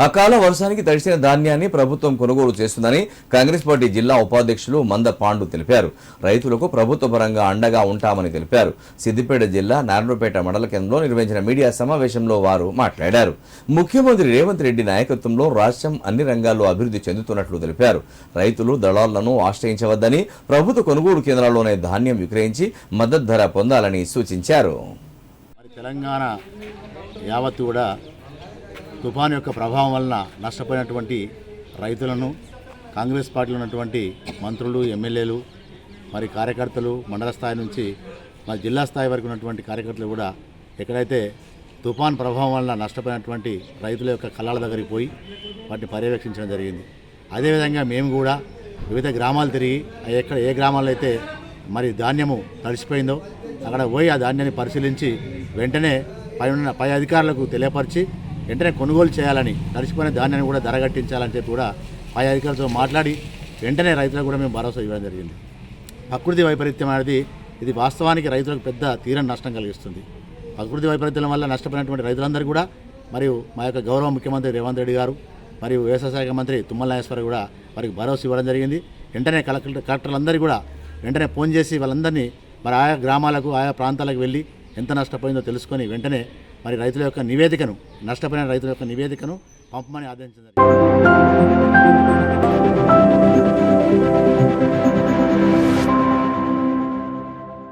అకాల వర్షానికి తడిసిన ధాన్యాన్ని ప్రభుత్వం కొనుగోలు చేస్తుందని కాంగ్రెస్ పార్టీ జిల్లా ఉపాధ్యక్షులు మంద పాండు తెలిపారు. రైతులకు ప్రభుత్వ పరంగా అండగా ఉంటామని తెలిపారు. సిద్దిపేట జిల్లా నారాయణపేట మండల కేంద్రంలో నిర్వహించిన మీడియా సమావేశంలో వారు మాట్లాడారు. ముఖ్యమంత్రి రేవంత్ రెడ్డి నాయకత్వంలో రాష్ట్రం అన్ని రంగాల్లో అభివృద్ధి చెందుతున్నట్లు తెలిపారు. రైతులు దళాలను ఆశ్రయించవద్దని ప్రభుత్వ కొనుగోలు కేంద్రాల్లోనే ధాన్యం విక్రయించి మద్దతు ధర పొందాలని సూచించారు. తెలంగాణ యావత్తు కూడా తుఫాన్ యొక్క ప్రభావం వలన నష్టపోయినటువంటి రైతులను కాంగ్రెస్ పార్టీలో ఉన్నటువంటి మంత్రులు ఎమ్మెల్యేలు మరి కార్యకర్తలు మండల స్థాయి నుంచి మరి జిల్లా స్థాయి వరకు ఉన్నటువంటి కార్యకర్తలు కూడా ఎక్కడైతే తుఫాన్ ప్రభావం వలన నష్టపోయినటువంటి రైతుల యొక్క కళ్ళాల దగ్గరికి పోయి వాటిని పర్యవేక్షించడం జరిగింది. అదేవిధంగా మేము కూడా వివిధ గ్రామాలు తిరిగి ఎక్కడ ఏ గ్రామాల్లో అయితే మరి ధాన్యము తడిసిపోయిందో అక్కడ పోయి ఆ ధాన్యాన్ని పరిశీలించి వెంటనే పై ఉన్న పై అధికారులకు తెలియపరిచి వెంటనే కొనుగోలు చేయాలని తడిసిపోయిన ధాన్యాన్ని కూడా ధర కట్టించాలని చెప్పి కూడా పై అధికారులతో మాట్లాడి వెంటనే రైతులకు కూడా మేము భరోసా ఇవ్వడం జరిగింది. ప్రకృతి వైపరీత్యం అనేది ఇది వాస్తవానికి రైతులకు పెద్ద తీరని నష్టం కలిగిస్తుంది. ప్రకృతి వైపరీత్యం వల్ల నష్టపోయినటువంటి రైతులందరూ కూడా మరియు మా యొక్క గౌరవ ముఖ్యమంత్రి రేవంత్ రెడ్డి గారు మరియు వ్యవసాయ శాఖ మంత్రి తుమ్మల కూడా వారికి భరోసా ఇవ్వడం జరిగింది. వెంటనే కలెక్టర్ కలెక్టర్లందరూ కూడా వెంటనే ఫోన్ చేసి వాళ్ళందరినీ మరి ఆయా గ్రామాలకు ఆయా ప్రాంతాలకు వెళ్ళి ఎంత నష్టపోయిందో తెలుసుకొని వెంటనే మరి రైతుల యొక్క నివేదికను నష్టపోయిన రైతుల యొక్క నివేదికను పంపమని ఆదేశించారు